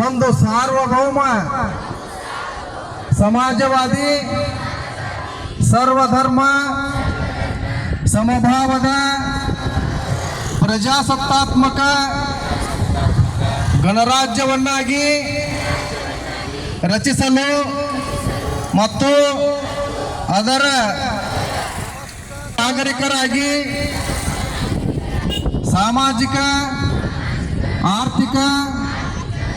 ಒಂದು ಸಾರ್ವಭೌಮ ಸಮಾಜವಾದಿ ಸರ್ವಧರ್ಮ ಸಮಭಾವದ ಪ್ರಜಾಸತ್ತಾತ್ಮಕ ಗಣರಾಜ್ಯವನ್ನಾಗಿ ರಚಿಸಲು ಮತ್ತು ಅದರ ನಾಗರಿಕರಾಗಿ ಸಾಮಾಜಿಕ ಆರ್ಥಿಕ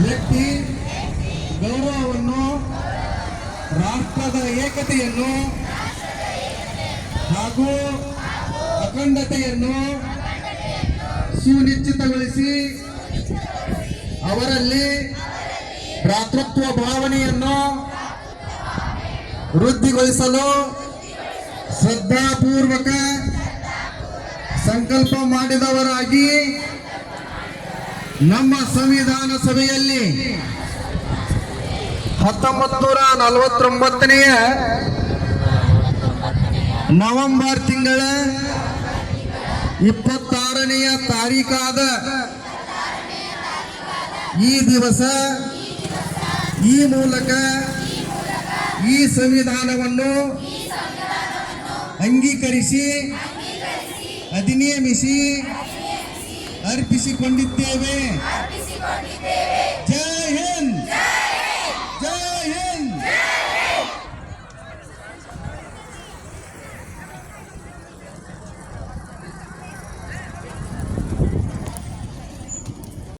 ವ್ಯಕ್ತಿ ಗೌರವವನ್ನು ರಾಷ್ಟ್ರದ ಏಕತೆಯನ್ನು ಹಾಗೂ ಅಖಂಡತೆಯನ್ನು ಸುನಿಶ್ಚಿತಗೊಳಿಸಿ ಅವರಲ್ಲಿ ಭ್ರಾತೃತ್ವ ಭಾವನೆಯನ್ನು ವೃದ್ಧಿಗೊಳಿಸಲು ಶ್ರದ್ಧಾಪೂರ್ವಕ ಸಂಕಲ್ಪ ಮಾಡಿದವರಾಗಿ ನಮ್ಮ ಸಂವಿಧಾನ ಸಭೆಯಲ್ಲಿ ಹತ್ತೊಂಬತ್ತು ನೂರ ನಲವತ್ತೊಂಬತ್ತನೆಯ ನವೆಂಬರ್ ತಿಂಗಳ ಇಪ್ಪತ್ತಾರನೆಯ ತಾರೀಕಾದ ಈ ದಿವಸ ಈ ಮೂಲಕ ಈ ಸಂವಿಧಾನವನ್ನು ಅಂಗೀಕರಿಸಿ, ಅಧಿನಿಯಮಿಸಿ ಅರ್ಪಿಸಿಕೊಂಡಿದ್ದೇವೆ. ಜೈ ಹಿಂದ್.